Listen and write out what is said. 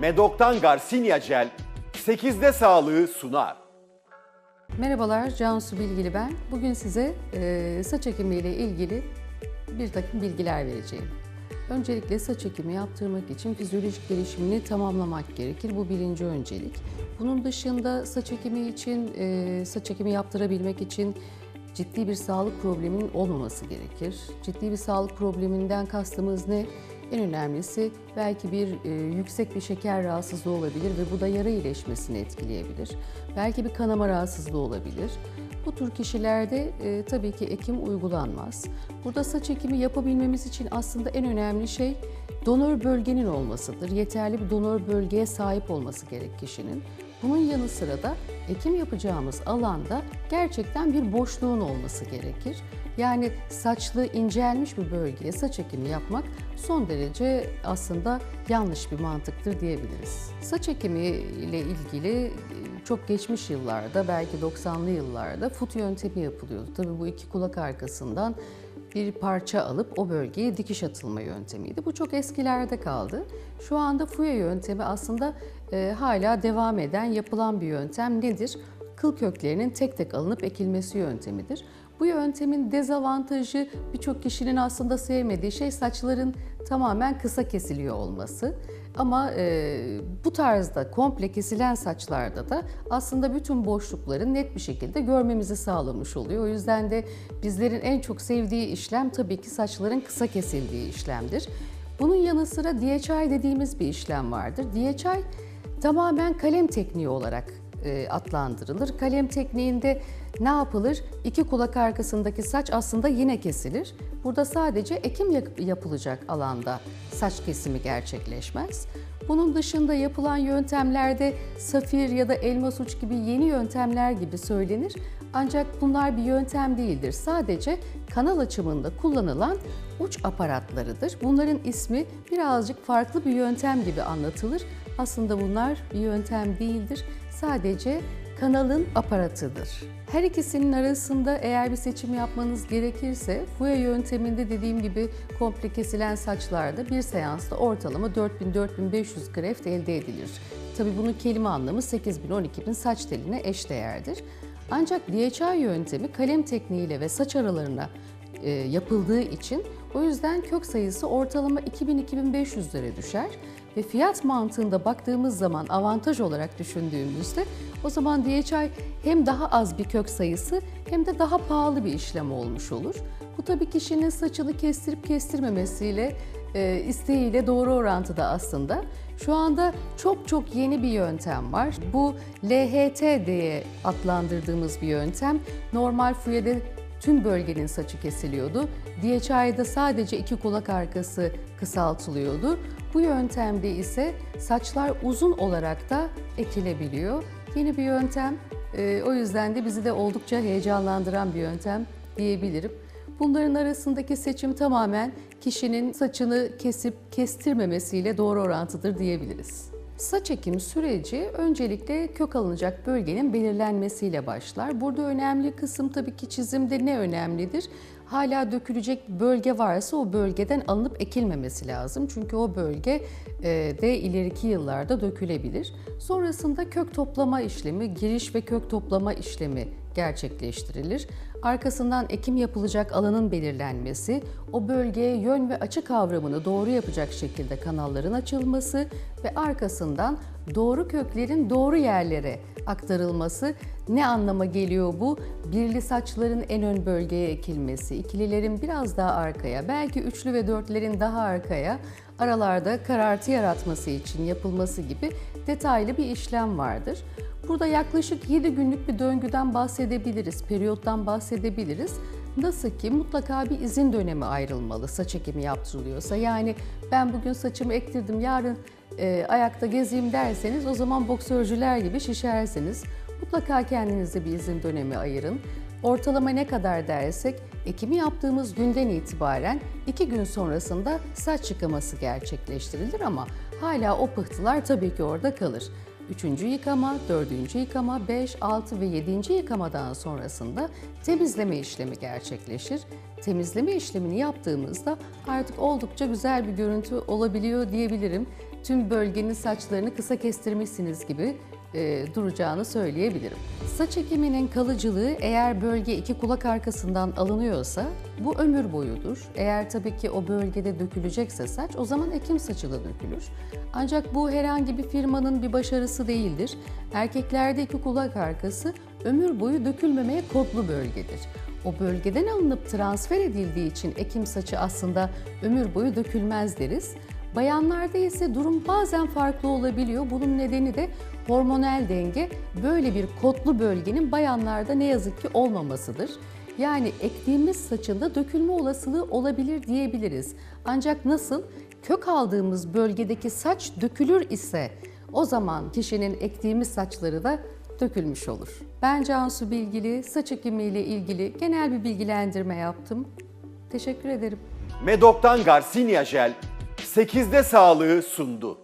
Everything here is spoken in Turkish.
Medok'tan Garcinia Gel 8'de sağlığı sunar. Merhabalar, Cansu Bilgili ben. Bugün size e, saç ekimi ile ilgili bir takım bilgiler vereceğim. Öncelikle saç ekimi yaptırmak için fizyolojik gelişimini tamamlamak gerekir. Bu birinci öncelik. Bunun dışında saç ekimi için, e, saç ekimi yaptırabilmek için ciddi bir sağlık probleminin olmaması gerekir. Ciddi bir sağlık probleminden kastımız ne? En önemlisi belki bir e, yüksek bir şeker rahatsızlığı olabilir ve bu da yara iyileşmesini etkileyebilir. Belki bir kanama rahatsızlığı olabilir. Bu tür kişilerde e, tabii ki ekim uygulanmaz. Burada saç ekimi yapabilmemiz için aslında en önemli şey donör bölgenin olmasıdır. Yeterli bir donör bölgeye sahip olması gerek kişinin. Bunun yanı sıra da ekim yapacağımız alanda gerçekten bir boşluğun olması gerekir. Yani saçlı incelmiş bir bölgeye saç ekimi yapmak son derece aslında yanlış bir mantıktır diyebiliriz. Saç ekimi ile ilgili e, çok geçmiş yıllarda belki 90'lı yıllarda fut yöntemi yapılıyordu. Tabii bu iki kulak arkasından bir parça alıp o bölgeye dikiş atılma yöntemiydi. Bu çok eskilerde kaldı. Şu anda fuya yöntemi aslında e, hala devam eden, yapılan bir yöntem nedir? Kıl köklerinin tek tek alınıp ekilmesi yöntemidir. Bu yöntemin dezavantajı birçok kişinin aslında sevmediği şey saçların tamamen kısa kesiliyor olması. Ama e, bu tarzda komple kesilen saçlarda da aslında bütün boşlukları net bir şekilde görmemizi sağlamış oluyor. O yüzden de bizlerin en çok sevdiği işlem tabii ki saçların kısa kesildiği işlemdir. Bunun yanı sıra DHI dediğimiz bir işlem vardır. DHI tamamen kalem tekniği olarak e, adlandırılır. Kalem tekniğinde ne yapılır? İki kulak arkasındaki saç aslında yine kesilir. Burada sadece ekim yap- yapılacak alanda saç kesimi gerçekleşmez. Bunun dışında yapılan yöntemlerde safir ya da elmas uç gibi yeni yöntemler gibi söylenir. Ancak bunlar bir yöntem değildir. Sadece kanal açımında kullanılan uç aparatlarıdır. Bunların ismi birazcık farklı bir yöntem gibi anlatılır. Aslında bunlar bir yöntem değildir. Sadece kanalın aparatıdır. Her ikisinin arasında eğer bir seçim yapmanız gerekirse fuya yönteminde dediğim gibi komple kesilen saçlarda bir seansta ortalama 4000-4500 greft elde edilir. Tabii bunun kelime anlamı 8000-12000 saç teline eşdeğerdir. Ancak DHI yöntemi kalem tekniğiyle ve saç aralarına e, yapıldığı için o yüzden kök sayısı ortalama 2000-2500'lere düşer ve fiyat mantığında baktığımız zaman avantaj olarak düşündüğümüzde o zaman DHI hem daha az bir kök sayısı hem de daha pahalı bir işlem olmuş olur. Bu tabii kişinin saçını kestirip kestirmemesiyle e, isteğiyle doğru orantıda aslında. Şu anda çok çok yeni bir yöntem var. Bu LHT diye adlandırdığımız bir yöntem. Normal fuyede tüm bölgenin saçı kesiliyordu. DHI'de sadece iki kulak arkası kısaltılıyordu. Bu yöntemde ise saçlar uzun olarak da ekilebiliyor. Yeni bir yöntem. Ee, o yüzden de bizi de oldukça heyecanlandıran bir yöntem diyebilirim. Bunların arasındaki seçim tamamen kişinin saçını kesip kestirmemesiyle doğru orantıdır diyebiliriz. Saç ekim süreci öncelikle kök alınacak bölgenin belirlenmesiyle başlar. Burada önemli kısım tabii ki çizimde ne önemlidir? Hala dökülecek bölge varsa o bölgeden alınıp ekilmemesi lazım. Çünkü o bölge e, de ileriki yıllarda dökülebilir. Sonrasında kök toplama işlemi, giriş ve kök toplama işlemi gerçekleştirilir. Arkasından ekim yapılacak alanın belirlenmesi, o bölgeye yön ve açı kavramını doğru yapacak şekilde kanalların açılması ve arkasından doğru köklerin doğru yerlere aktarılması ne anlama geliyor bu? Birli saçların en ön bölgeye ekilmesi, ikililerin biraz daha arkaya, belki üçlü ve dörtlerin daha arkaya, aralarda karartı yaratması için yapılması gibi detaylı bir işlem vardır. Burada yaklaşık 7 günlük bir döngüden bahsedebiliriz, periyottan bahsedebiliriz. Nasıl ki mutlaka bir izin dönemi ayrılmalı saç ekimi yaptırılıyorsa. Yani ben bugün saçımı ektirdim, yarın e, ayakta gezeyim derseniz o zaman boksörcüler gibi şişersiniz. Mutlaka kendinize bir izin dönemi ayırın. Ortalama ne kadar dersek ekimi yaptığımız günden itibaren iki gün sonrasında saç yıkaması gerçekleştirilir ama hala o pıhtılar tabii ki orada kalır. Üçüncü yıkama, dördüncü yıkama, beş, altı ve yedinci yıkamadan sonrasında temizleme işlemi gerçekleşir. Temizleme işlemini yaptığımızda artık oldukça güzel bir görüntü olabiliyor diyebilirim. tüm bölgenin saçlarını kısa kestirmişsiniz gibi e, duracağını söyleyebilirim. Saç ekiminin kalıcılığı eğer bölge iki kulak arkasından alınıyorsa bu ömür boyudur. Eğer tabii ki o bölgede dökülecekse saç o zaman ekim saçı da dökülür. Ancak bu herhangi bir firmanın bir başarısı değildir. Erkeklerde iki kulak arkası ömür boyu dökülmemeye kodlu bölgedir. O bölgeden alınıp transfer edildiği için ekim saçı aslında ömür boyu dökülmez deriz. Bayanlarda ise durum bazen farklı olabiliyor. Bunun nedeni de hormonal denge böyle bir kotlu bölgenin bayanlarda ne yazık ki olmamasıdır. Yani ektiğimiz saçında dökülme olasılığı olabilir diyebiliriz. Ancak nasıl? Kök aldığımız bölgedeki saç dökülür ise o zaman kişinin ektiğimiz saçları da dökülmüş olur. Ben Cansu Bilgili, saç ekimiyle ilgili genel bir bilgilendirme yaptım. Teşekkür ederim. Medok'tan Garcinia Jel 8'de sağlığı sundu.